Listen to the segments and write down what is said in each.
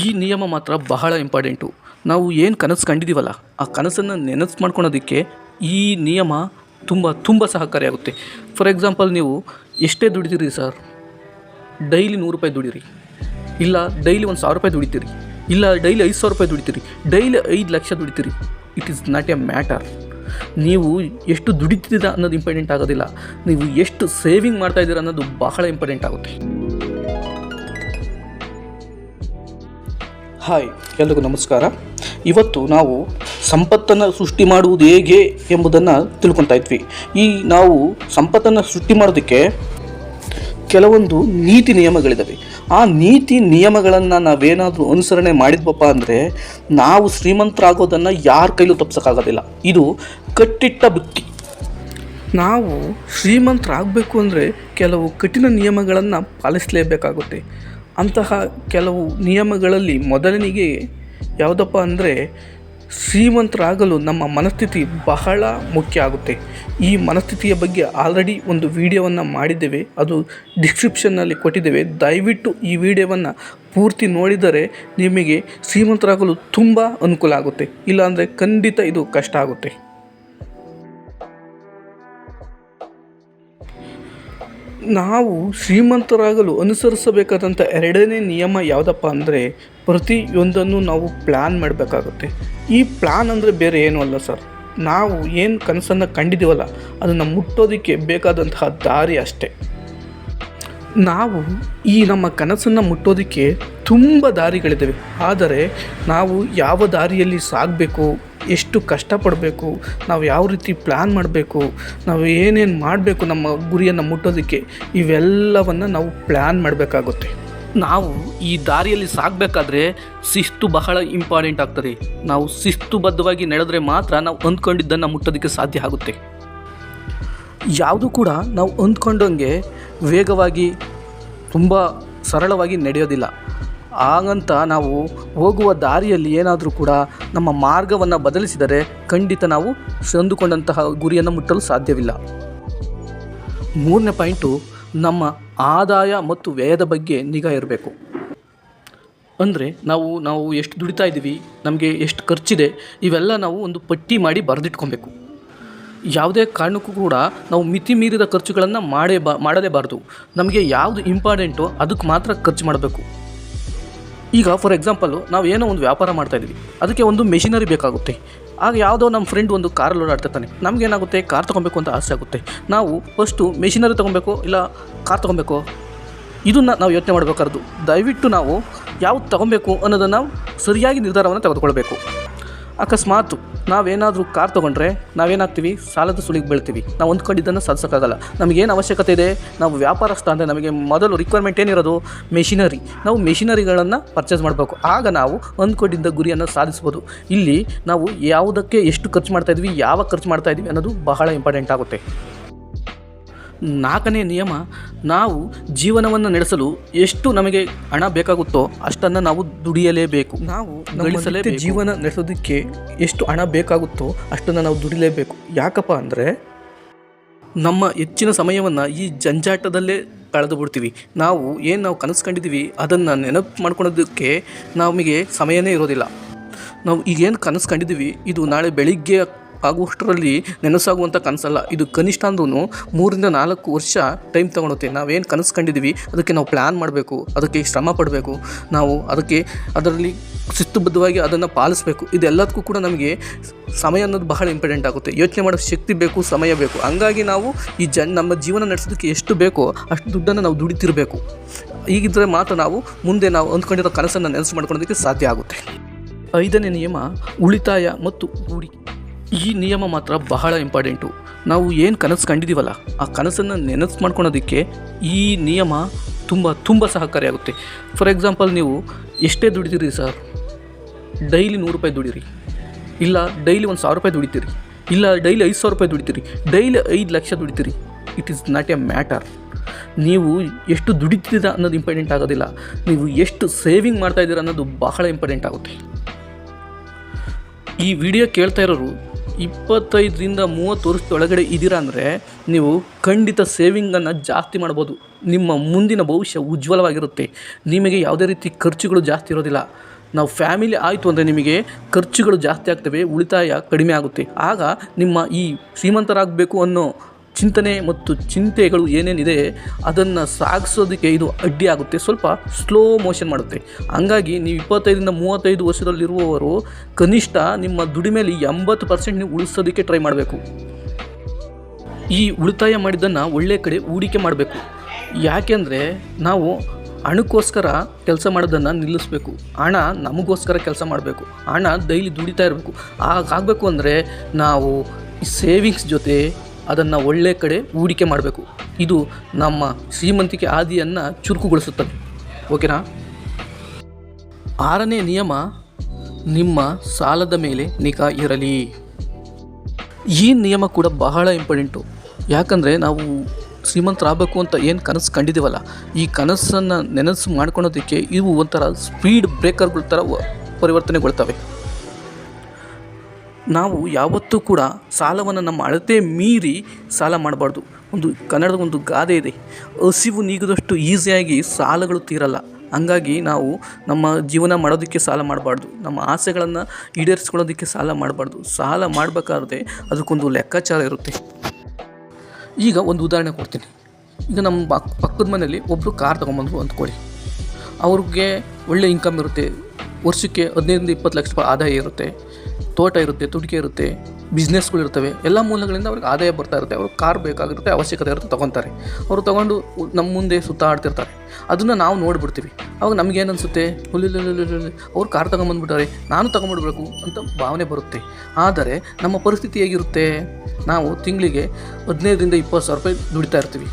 ಈ ನಿಯಮ ಮಾತ್ರ ಬಹಳ ಇಂಪಾರ್ಟೆಂಟು. ನಾವು ಏನು ಕನಸು ಕಂಡಿದ್ದೀವಲ್ಲ ಆ ಕನಸನ್ನು ನೆನಸು ಮಾಡ್ಕೊಳೋದಕ್ಕೆ ಈ ನಿಯಮ ತುಂಬ ತುಂಬ ಸಹಕಾರಿಯಾಗುತ್ತೆ ಫಾರ್ ಎಕ್ಸಾಂಪಲ್ ನೀವು ಎಷ್ಟೇ ದುಡಿದಿರಿ ಸರ್? ಡೈಲಿ ನೂರು ರೂಪಾಯಿ ದುಡೀರಿ. ಇಲ್ಲ, ಡೈಲಿ ಒಂದು ಸಾವಿರ ರೂಪಾಯಿ ದುಡಿತೀರಿ. ಇಲ್ಲ, ಡೈಲಿ ಐದು ಸಾವಿರ ರೂಪಾಯಿ ದುಡಿತೀರಿ. ಡೈಲಿ ಐದು lakh ದುಡಿತೀರಿ. It is not a matter ನೀವು ಎಷ್ಟು ದುಡಿತಿದ್ದೀರಾ ಅನ್ನೋದು ಇಂಪಾರ್ಟೆಂಟ್ ಆಗೋದಿಲ್ಲ. ನೀವು ಎಷ್ಟು ಸೇವಿಂಗ್ ಮಾಡ್ತಾ ಇದ್ದೀರಾ ಅನ್ನೋದು ಬಹಳ ಇಂಪಾರ್ಟೆಂಟ್ ಆಗುತ್ತೆ. ಹಾಯ್, ಎಲ್ರಿಗೂ ನಮಸ್ಕಾರ. ಇವತ್ತು ನಾವು ಸಂಪತ್ತನ್ನು ಸೃಷ್ಟಿ ಮಾಡುವುದು ಹೇಗೆ ಎಂಬುದನ್ನು ತಿಳ್ಕೊತಾ ಇದ್ವಿ. ಈ ನಾವು ಸಂಪತ್ತನ್ನು ಸೃಷ್ಟಿ ಮಾಡೋದಕ್ಕೆ ಕೆಲವೊಂದು ನೀತಿ ನಿಯಮಗಳಿದ್ದಾವೆ ಆ ನೀತಿ ನಿಯಮಗಳನ್ನು ನಾವೇನಾದರೂ ಅನುಸರಣೆ ಮಾಡಿದ್ವಪ್ಪ ಅಂದರೆ ನಾವು ಶ್ರೀಮಂತರಾಗೋದನ್ನು ಯಾರ ಕೈಲೂ ತಪ್ಪಿಸೋಕ್ಕಾಗೋದಿಲ್ಲ ಇದು ಕಟ್ಟಿಟ್ಟ ಬುತ್ತಿ ನಾವು ಶ್ರೀಮಂತರಾಗಬೇಕು ಅಂದರೆ ಕೆಲವು ಕಠಿಣ ನಿಯಮಗಳನ್ನು ಪಾಲಿಸಲೇಬೇಕಾಗುತ್ತೆ. ಅಂತಹ ಕೆಲವು ನಿಯಮಗಳಲ್ಲಿ ಮೊದಲನಿಗೆ ಯಾವುದಪ್ಪ ಅಂದರೆ ಶ್ರೀಮಂತರಾಗಲು ನಮ್ಮ ಮನಸ್ಥಿತಿ ಬಹಳ ಮುಖ್ಯ ಆಗುತ್ತೆ. ಈ ಮನಸ್ಥಿತಿಯ ಬಗ್ಗೆ ಆಲ್ರೆಡಿ ಒಂದು ವಿಡಿಯೋವನ್ನು ಮಾಡಿದ್ದೇವೆ. ಅದು ಡಿಸ್ಕ್ರಿಪ್ಷನ್ನಲ್ಲಿ ಕೊಟ್ಟಿದ್ದೇವೆ. ದಯವಿಟ್ಟು ಈ ವಿಡಿಯೋವನ್ನು ಪೂರ್ತಿ ನೋಡಿದರೆ ನಿಮಗೆ ಶ್ರೀಮಂತರಾಗಲು ತುಂಬ ಅನುಕೂಲ ಆಗುತ್ತೆ. ಇಲ್ಲಾಂದರೆ ಖಂಡಿತ ಇದು ಕಷ್ಟ ಆಗುತ್ತೆ. ನಾವು ಶ್ರೀಮಂತರಾಗಲು ಅನುಸರಿಸಬೇಕಾದಂಥ ಎರಡನೇ ನಿಯಮ ಯಾವುದಪ್ಪ ಅಂದರೆ ಪ್ರತಿಯೊಂದನ್ನು ನಾವು ಪ್ಲ್ಯಾನ್ ಮಾಡಬೇಕಾಗುತ್ತೆ. ಈ ಪ್ಲ್ಯಾನ್ ಅಂದರೆ ಬೇರೆ ಏನೂ ಅಲ್ಲ ಸರ್. ನಾವು ಏನು ಕನಸನ್ನು ಕಂಡಿದ್ದೀವಲ್ಲ, ಅದನ್ನು ಮುಟ್ಟೋದಕ್ಕೆ ಬೇಕಾದಂತಹ ದಾರಿ ಅಷ್ಟೇ. ನಾವು ಈ ನಮ್ಮ ಕನಸನ್ನು ಮುಟ್ಟೋದಕ್ಕೆ ತುಂಬ ದಾರಿಗಳಿದ್ದಾವೆ. ಆದರೆ ನಾವು ಯಾವ ದಾರಿಯಲ್ಲಿ ಸಾಗಬೇಕು, ಎಷ್ಟು ಕಷ್ಟಪಡಬೇಕು, ನಾವು ಯಾವ ರೀತಿ ಪ್ಲ್ಯಾನ್ ಮಾಡಬೇಕು, ನಾವು ಏನೇನು ಮಾಡಬೇಕು ನಮ್ಮ ಗುರಿಯನ್ನು ಮುಟ್ಟೋದಕ್ಕೆ ಇವೆಲ್ಲವನ್ನು ನಾವು ಪ್ಲ್ಯಾನ್ ಮಾಡಬೇಕಾಗುತ್ತೆ. ನಾವು ಈ ದಾರಿಯಲ್ಲಿ ಸಾಗಬೇಕಾದ್ರೆ ಶಿಸ್ತು ಬಹಳ ಇಂಪಾರ್ಟೆಂಟ್ ಆಗ್ತದೆ. ನಾವು ಶಿಸ್ತುಬದ್ಧವಾಗಿ ನಡೆದ್ರೆ ಮಾತ್ರ ನಾವು ಅಂದ್ಕೊಂಡಿದ್ದನ್ನು ಮುಟ್ಟೋದಕ್ಕೆ ಸಾಧ್ಯ ಆಗುತ್ತೆ. ಯಾವುದು ಕೂಡ ನಾವು ಅಂದ್ಕೊಂಡಂಗೆ ವೇಗವಾಗಿ ತುಂಬ ಸರಳವಾಗಿ ನಡೆಯೋದಿಲ್ಲ. ಹಾಗಂತ ನಾವು ಹೋಗುವ ದಾರಿಯಲ್ಲಿ ಏನಾದರೂ ಕೂಡ ನಮ್ಮ ಮಾರ್ಗವನ್ನು ಬದಲಿಸಿದರೆ ಖಂಡಿತ ನಾವು ಸಂದುಕೊಂಡಂತಹ ಗುರಿಯನ್ನು ಮುಟ್ಟಲು ಸಾಧ್ಯವಿಲ್ಲ. ಮೂರನೇ ಪಾಯಿಂಟು, ನಮ್ಮ ಆದಾಯ ಮತ್ತು ವ್ಯಯದ ಬಗ್ಗೆ ನಿಗಾ ಇರಬೇಕು. ಅಂದರೆ ನಾವು ನಾವು ಎಷ್ಟು ದುಡಿತಾ ಇದ್ದೀವಿ, ನಮಗೆ ಎಷ್ಟು ಖರ್ಚಿದೆ, ಇವೆಲ್ಲ ನಾವು ಒಂದು ಪಟ್ಟಿ ಮಾಡಿ ಬರೆದಿಟ್ಕೊಬೇಕು. ಯಾವುದೇ ಕಾರಣಕ್ಕೂ ಕೂಡ ನಾವು ಮಿತಿ ಮೀರಿದ ಖರ್ಚುಗಳನ್ನು ಮಾಡೇ ಬಾ, ಮಾಡಲೇಬಾರ್ದು. ನಮಗೆ ಯಾವುದು ಇಂಪಾರ್ಟೆಂಟೋ ಅದಕ್ಕೆ ಮಾತ್ರ ಖರ್ಚು ಮಾಡಬೇಕು. ಈಗ ಫಾರ್ ಎಕ್ಸಾಂಪಲು ನಾವು ಏನೋ ಒಂದು ವ್ಯಾಪಾರ ಮಾಡ್ತಾ ಇದ್ದೀವಿ. ಅದಕ್ಕೆ ಒಂದು ಮೆಷಿನರಿ ಬೇಕಾಗುತ್ತೆ. ಆಗ ಯಾವುದೋ ನಮ್ಮ ಫ್ರೆಂಡ್ ಒಂದು ಕಾರ್ ಕಾರಲ್ಲಿ ಓಡಾಡ್ತಿರ್ತಾನೆ. ನಮಗೇನಾಗುತ್ತೆ ಕಾರ್ ತೊಗೊಬೇಕು ಅಂತ ಆಸೆ ಆಗುತ್ತೆ. ನಾವು ಫಸ್ಟು ಮೆಷಿನರಿ ತೊಗೊಬೇಕು, ಇಲ್ಲ ಕಾರ್ ತೊಗೊಬೇಕು? ಇದನ್ನು ನಾವು ಯೋಚನೆ ಮಾಡಬೇಕಾರ್ದು ದಯವಿಟ್ಟು ನಾವು ಯಾವ್ದು ತೊಗೊಬೇಕು ಅನ್ನೋದನ್ನು ಸರಿಯಾಗಿ ನಿರ್ಧಾರವನ್ನು ತೆಗೆದುಕೊಳ್ಬೇಕು. ಅಕಸ್ಮಾತ್ ನಾವೇನಾದರೂ ಕಾರ್ ತೊಗೊಂಡ್ರೆ ನಾವೇನಾಗ್ತೀವಿ? ಸಾಲದ ಸುಳಿಗೆ ಬೀಳ್ತೀವಿ. ನಾವು ಅಂದ್ಕೊಂಡಿದ್ದನ್ನು ಸಾಧಿಸೋಕ್ಕಾಗಲ್ಲ. ನಮಗೇನು ಅವಶ್ಯಕತೆ ಇದೆ? ನಾವು ವ್ಯಾಪಾರಸ್ಥ ಅಂದರೆ ನಮಗೆ ಮೊದಲು ರಿಕ್ವೈರ್ಮೆಂಟ್ ಏನಿರೋದು? ಮೆಷಿನರಿ ನಾವು ಮೆಷಿನರಿಗಳನ್ನು ಪರ್ಚೇಸ್ ಮಾಡಬೇಕು. ಆಗ ನಾವು ಅಂದ್ಕೊಂಡಿದ್ದ ಗುರಿಯನ್ನು ಸಾಧಿಸ್ಬೋದು. ಇಲ್ಲಿ ನಾವು ಯಾವುದಕ್ಕೆ ಎಷ್ಟು ಖರ್ಚು ಮಾಡ್ತಾಯಿದ್ವಿ ಯಾವಾಗ ಯಾವ ಖರ್ಚು ಮಾಡ್ತಾಯಿದ್ವಿ ಅನ್ನೋದು ಬಹಳ ಇಂಪಾರ್ಟೆಂಟ್ ಆಗುತ್ತೆ. ನಾಲ್ಕನೇ ನಿಯಮ ನಾವು ಜೀವನವನ್ನು ನಡೆಸಲು ಎಷ್ಟು ನಮಗೆ ಹಣ ಬೇಕಾಗುತ್ತೋ ಅಷ್ಟನ್ನು ನಾವು ದುಡಿಯಲೇಬೇಕು. ನಾವು ಗಳಿಸಲೇ ಜೀವನ ನಡೆಸೋದಕ್ಕೆ ಎಷ್ಟು ಹಣ ಬೇಕಾಗುತ್ತೋ ಅಷ್ಟನ್ನು ನಾವು ದುಡಿಲೇಬೇಕು. ಯಾಕಪ್ಪ ಅಂದರೆ ನಮ್ಮ ಹೆಚ್ಚಿನ ಸಮಯವನ್ನು ಈ ಜಂಜಾಟದಲ್ಲೇ ಕಳೆದು ಬಿಡ್ತೀವಿ. ನಾವು ಏನು ನಾವು ಕನಸು ಕಂಡಿದ್ದೀವಿ ಅದನ್ನು ನೆನಪು ಮಾಡ್ಕೊಳೋದಕ್ಕೆ ನಮಗೆ ಸಮಯನೇ ಇರೋದಿಲ್ಲ. ನಾವು ಈಗೇನು ಕನಸು ಕಂಡಿದ್ದೀವಿ ಇದು ನಾಳೆ ಬೆಳಿಗ್ಗೆ ಆಗುವಷ್ಟರಲ್ಲಿ ನೆನಸಾಗುವಂಥ ಕನಸಲ್ಲ. ಇದು ಕನಿಷ್ಠ ಅಂದ್ರೂ ಮೂರಿಂದ ನಾಲ್ಕು ವರ್ಷ ಟೈಮ್ ತೊಗೊಳುತ್ತೆ ನಾವೇನು ಕನಸು ಕಂಡಿದ್ದೀವಿ ಅದಕ್ಕೆ ನಾವು ಪ್ಲ್ಯಾನ್ ಮಾಡಬೇಕು, ಅದಕ್ಕೆ ಶ್ರಮ ಪಡಬೇಕು. ನಾವು ಅದಕ್ಕೆ, ಅದರಲ್ಲಿ ಶಿಸ್ತುಬದ್ಧವಾಗಿ ಅದನ್ನು ಪಾಲಿಸಬೇಕು. ಇದೆಲ್ಲದಕ್ಕೂ ಕೂಡ ನಮಗೆ ಸಮಯ ಅನ್ನೋದು ಬಹಳ ಇಂಪಾರ್ಟೆಂಟ್ ಆಗುತ್ತೆ. ಯೋಚನೆ ಮಾಡೋ ಶಕ್ತಿ ಬೇಕು, ಸಮಯ ಬೇಕು. ಹಂಗಾಗಿ ನಾವು ಈ ಜನ್, ನಮ್ಮ ಜೀವನ ನಡೆಸೋದಕ್ಕೆ ಎಷ್ಟು ಬೇಕೋ ಅಷ್ಟು ದುಡ್ಡನ್ನು ನಾವು ದುಡಿತಿರಬೇಕು. ಹೀಗಿದ್ದರೆ ಮಾತ್ರ ನಾವು ಮುಂದೆ ನಾವು ಅಂದ್ಕೊಂಡಿರೋ ಕನಸನ್ನು ನೆನಸು ಮಾಡ್ಕೊಳ್ಳೋದಕ್ಕೆ ಸಾಧ್ಯ ಆಗುತ್ತೆ. ಐದನೇ ನಿಯಮ, ಉಳಿತಾಯ ಮತ್ತು ಹೂಡಿಕೆ. ಈ ನಿಯಮ ಮಾತ್ರ ಬಹಳ ಇಂಪಾರ್ಟೆಂಟು. ನಾವು ಏನು ಕನಸು ಕಂಡಿದ್ದೀವಲ್ಲ ಆ ಕನಸನ್ನು ನೆನಸು ಮಾಡ್ಕೊಳೋದಕ್ಕೆ ಈ ನಿಯಮ ತುಂಬ ತುಂಬ ಸಹಕಾರಿಯಾಗುತ್ತೆ ಫಾರ್ ಎಕ್ಸಾಂಪಲ್ ನೀವು ಎಷ್ಟೇ ದುಡಿತೀರಿ ಸರ್, ಡೈಲಿ ನೂರು ರೂಪಾಯಿ ದುಡೀರಿ. ಇಲ್ಲ, ಡೈಲಿ ಒಂದು ಸಾವಿರ ರೂಪಾಯಿ ದುಡಿತೀರಿ. ಇಲ್ಲ, ಡೈಲಿ ಐದು ಸಾವಿರ ರೂಪಾಯಿ ದುಡಿತೀರಿ. ಡೈಲಿ ಐದು lakh ದುಡಿತೀರಿ. It is not a matter ನೀವು ಎಷ್ಟು ದುಡಿತೀರ ಅನ್ನೋದು ಇಂಪಾರ್ಟೆಂಟ್ ಆಗೋದಿಲ್ಲ. ನೀವು ಎಷ್ಟು ಸೇವಿಂಗ್ ಮಾಡ್ತಾ ಇದ್ದೀರಾ ಅನ್ನೋದು ಬಹಳ ಇಂಪಾರ್ಟೆಂಟ್ ಆಗುತ್ತೆ. ಈ ವಿಡಿಯೋ ಕೇಳ್ತಾ ಇರೋರು ಇಪ್ಪತ್ತೈದರಿಂದ ಮೂವತ್ತು ವರ್ಷದೊಳಗಡೆ ಇದ್ದೀರಾ ಅಂದರೆ ನೀವು ಖಂಡಿತ ಸೇವಿಂಗನ್ನು ಜಾಸ್ತಿ ಮಾಡ್ಬೋದು. ನಿಮ್ಮ ಮುಂದಿನ ಭವಿಷ್ಯ ಉಜ್ವಲವಾಗಿರುತ್ತೆ. ನಿಮಗೆ ಯಾವುದೇ ರೀತಿ ಖರ್ಚುಗಳು ಜಾಸ್ತಿ ಇರೋದಿಲ್ಲ. ನಾವು ಫ್ಯಾಮಿಲಿ ಆಯಿತು ಅಂದರೆ ನಿಮಗೆ ಖರ್ಚುಗಳು ಜಾಸ್ತಿ ಆಗ್ತವೆ, ಉಳಿತಾಯ ಕಡಿಮೆ ಆಗುತ್ತೆ. ಆಗ ನಿಮ್ಮ ಈ ಶ್ರೀಮಂತರಾಗಬೇಕು ಅನ್ನೋ ಚಿಂತನೆ ಮತ್ತು ಚಿಂತೆಗಳು ಏನೇನಿದೆ ಅದನ್ನು ಸಾಗಿಸೋದಕ್ಕೆ ಇದು ಅಡ್ಡಿ ಆಗುತ್ತೆ, ಸ್ವಲ್ಪ ಸ್ಲೋ ಮೋಷನ್ ಮಾಡುತ್ತೆ. ಹಂಗಾಗಿ ನೀವು ಇಪ್ಪತ್ತೈದರಿಂದ ಮೂವತ್ತೈದು ವರ್ಷದಲ್ಲಿರುವವರು ಕನಿಷ್ಠ ನಿಮ್ಮ ದುಡಿಮೆಯಲ್ಲಿ ಎಂಬತ್ತು ಪರ್ಸೆಂಟ್ ನೀವು ಉಳಿಸೋದಕ್ಕೆ ಟ್ರೈ ಮಾಡಬೇಕು. ಈ ಉಳಿತಾಯ ಮಾಡಿದ್ದನ್ನು ಒಳ್ಳೆಯ ಕಡೆ ಹೂಡಿಕೆ ಮಾಡಬೇಕು. ಯಾಕೆಂದರೆ ನಾವು ಹಣಕ್ಕೋಸ್ಕರ ಕೆಲಸ ಮಾಡೋದನ್ನು ನಿಲ್ಲಿಸಬೇಕು. ಹಣ ನಮಗೋಸ್ಕರ ಕೆಲಸ ಮಾಡಬೇಕು. ಹಣ ಡೈಲಿ ದುಡಿತಾ ಇರಬೇಕು. ಆಗಬೇಕು ಅಂದರೆ ನಾವು ಸೇವಿಂಗ್ಸ್ ಜೊತೆ ಅದನ್ನು ಒಳ್ಳೆ ಕಡೆ ಹೂಡಿಕೆ ಮಾಡಬೇಕು. ಇದು ನಮ್ಮ ಶ್ರೀಮಂತಿಕೆ ಆದಿಯನ್ನು ಚುರುಕುಗೊಳಿಸುತ್ತದೆ. ಓಕೆನಾ? ಆರನೇ ನಿಯಮ, ನಿಮ್ಮ ಸಾಲದ ಮೇಲೆ ನಿಖಾ ಇರಲಿ. ಈ ನಿಯಮ ಕೂಡ ಬಹಳ ಇಂಪಾರ್ಟೆಂಟು. ಯಾಕಂದರೆ ನಾವು ಶ್ರೀಮಂತರಾಗಬೇಕು ಅಂತ ಏನು ಕನಸು ಕಂಡಿದ್ದೀವಲ್ಲ ಈ ಕನಸನ್ನು ನೆನಸು ಮಾಡ್ಕೊಳೋದಕ್ಕೆ ಇವು ಒಂಥರ ಸ್ಪೀಡ್ ಬ್ರೇಕರ್ಗಳ ಥರ ಪರಿವರ್ತನೆಗೊಳ್ತವೆ. ನಾವು ಯಾವತ್ತೂ ಕೂಡ ಸಾಲವನ್ನು ನಮ್ಮ ಅಳತೆ ಮೀರಿ ಸಾಲ ಮಾಡಬಾರ್ದು. ಒಂದು ಕನ್ನಡದ ಒಂದು ಗಾದೆ ಇದೆ. ಹಸಿವು ನೀಗದಷ್ಟು ಈಸಿಯಾಗಿ ಸಾಲಗಳು ತೀರಲ್ಲ. ಹಂಗಾಗಿ ನಾವು ನಮ್ಮ ಜೀವನ ಮಾಡೋದಕ್ಕೆ ಸಾಲ ಮಾಡಬಾರ್ದು. ನಮ್ಮ ಆಸೆಗಳನ್ನು ಈಡೇರಿಸ್ಕೊಳ್ಳೋದಕ್ಕೆ ಸಾಲ ಮಾಡಬಾರ್ದು. ಸಾಲ ಮಾಡಬೇಕಾದ್ರೆ ಅದಕ್ಕೊಂದು ಲೆಕ್ಕಾಚಾರ ಇರುತ್ತೆ. ಈಗ ಒಂದು ಉದಾಹರಣೆ ಕೊಡ್ತೀನಿ. ಈಗ ನಮ್ಮ ಪಕ್, ಪಕ್ಕದ ಮನೆಯಲ್ಲಿ ಒಬ್ಬರು ಕಾರ್ ತೊಗೊಂಬಂದ್ರು ಅಂದ್ಕೊಳ್ಳಿ. ಅವ್ರಿಗೆ ಒಳ್ಳೆ ಇನ್ಕಮ್ ಇರುತ್ತೆ. ವರ್ಷಕ್ಕೆ ಹದಿನೈದರಿಂದ ಇಪ್ಪತ್ತು ಲಕ್ಷ ರೂಪಾಯಿ ಆದಾಯ ಇರುತ್ತೆ. ತೋಟ ಇರುತ್ತೆ, ತುಡಿಕೆ ಇರುತ್ತೆ ಬಿಸ್ನೆಸ್ಗಳು ಇರ್ತವೆ, ಎಲ್ಲ ಮೂಲಗಳಿಂದ ಅವ್ರಿಗೆ ಆದಾಯ ಬರ್ತಾ ಇರುತ್ತೆ, ಅವ್ರಿಗೆ ಕಾರ್ ಬೇಕಾಗಿರುತ್ತೆ, ಅವಶ್ಯಕತೆ ಇರುತ್ತೆ ತೊಗೊತಾರೆ ಅವರು ತೊಗೊಂಡು ನಮ್ಮ ಮುಂದೆ ಸುತ್ತಾಡ್ತಿರ್ತಾರೆ ಅದನ್ನು ನಾವು ನೋಡ್ಬಿಡ್ತೀವಿ. ಅವಾಗ ನಮಗೇನು ಅನಿಸುತ್ತೆ? ಅವ್ರು ಕಾರ್ ತೊಗೊಂಬಂದ್ಬಿಟ್ಟಾರೆ ನಾನು ತೊಗೊಂಬಿಡ್ಬೇಕು ಅಂತ ಭಾವನೆ ಬರುತ್ತೆ. ಆದರೆ ನಮ್ಮ ಪರಿಸ್ಥಿತಿ ಹೇಗಿರುತ್ತೆ? ನಾವು ತಿಂಗಳಿಗೆ ಹದಿನೈದರಿಂದ ಇಪ್ಪತ್ತು ಸಾವಿರ ರೂಪಾಯಿ ದುಡಿತಾ ಇರ್ತೀವಿ.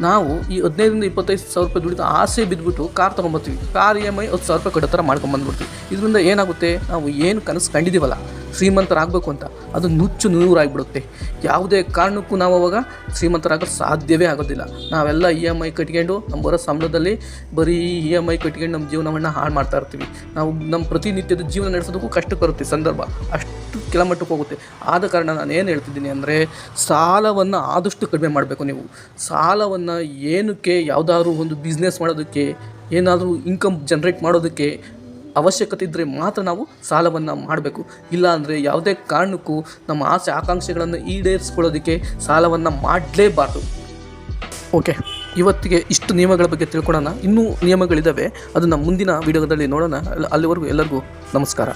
ನಾವು ಈ ಹದಿನೈದರಿಂದ ಇಪ್ಪತ್ತೈದು ಸಾವಿರ ರೂಪಾಯಿ ದುಡಿದ ಆಸೆ ಬಿದ್ದುಬಿಟ್ಟು ಕಾರ್ ತೊಗೊಂಬರ್ತೀವಿ. ಕಾರ್ ಇ ಎಂ ಐ ಹತ್ತು ಸಾವಿರ ರೂಪಾಯಿ ಕಟ್ಟೋ ಥರ ಮಾಡ್ಕೊಂಬಂದ್ಬಿಡ್ತೀವಿ. ಇದರಿಂದ ಏನಾಗುತ್ತೆ? ನಾವು ಏನು ಕನಸು ಕಂಡಿದ್ದೀವಲ್ಲ? ಶ್ರೀಮಂತರಾಗಬೇಕು ಅಂತ. ಅದು ನುಚ್ಚು ನೂರಾಗಿಬಿಡುತ್ತೆ. ಯಾವುದೇ ಕಾರಣಕ್ಕೂ ನಾವು ಅವಾಗ ಶ್ರೀಮಂತರಾಗಲು ಸಾಧ್ಯವೇ ಆಗೋದಿಲ್ಲ. ನಾವೆಲ್ಲ ಇ ಎಂ ಐ ಕಟ್ಕೊಂಡು ನಮ್ಮ ಬರೋ ಸಂಬಳದಲ್ಲಿ ಬರೀ ಇ ಎಂ ಐ ಕಟ್ಕೊಂಡು ನಮ್ಮ ಜೀವನವನ್ನು ಹಾಳು ಮಾಡ್ತಾ ಇರ್ತೀವಿ. ನಾವು ನಮ್ಮ ಪ್ರತಿನಿತ್ಯದ ಜೀವನ ನಡೆಸೋದಕ್ಕೂ ಕಷ್ಟ ಬರುತ್ತೆ ಸಂದರ್ಭ. ಅಷ್ಟು ಕೆಲಮಟ್ಟಕ್ಕೆ ಹೋಗುತ್ತೆ. ಆದ ಕಾರಣ ನಾನು ಏನು ಹೇಳ್ತಿದ್ದೀನಿ ಅಂದರೆ, ಸಾಲವನ್ನು ಆದಷ್ಟು ಕಡಿಮೆ ಮಾಡಬೇಕು ನೀವು. ಸಾಲವನ್ನು ಏನಕ್ಕೆ, ಯಾವುದಾದ್ರೂ ಒಂದು ಬಿಸ್ನೆಸ್ ಮಾಡೋದಕ್ಕೆ, ಏನಾದರೂ ಇನ್ಕಮ್ ಜನ್ರೇಟ್ ಮಾಡೋದಕ್ಕೆ ಅವಶ್ಯಕತೆ ಇದ್ದರೆ ಮಾತ್ರ ನಾವು ಸಾಲವನ್ನು ಮಾಡಬೇಕು. ಇಲ್ಲ ಅಂದರೆ ಯಾವುದೇ ಕಾರಣಕ್ಕೂ ನಮ್ಮ ಆಸೆ, ಆಕಾಂಕ್ಷೆಗಳನ್ನು ಈಡೇರಿಸ್ಕೊಳ್ಳೋದಕ್ಕೆ ಸಾಲವನ್ನು ಮಾಡಲೇಬಾರ್ದು. ಓಕೆ, ಇವತ್ತಿಗೆ ಇಷ್ಟು ನಿಯಮಗಳ ಬಗ್ಗೆ ತಿಳ್ಕೊಳ್ಳೋಣ ಇನ್ನೂ ನಿಯಮಗಳಿದ್ದಾವೆ ಅದನ್ನು ಮುಂದಿನ ವಿಡಿಯೋದಲ್ಲಿ ನೋಡೋಣ. ಅಲ್ಲಿವರೆಗೂ ಎಲ್ಲರಿಗೂ ನಮಸ್ಕಾರ.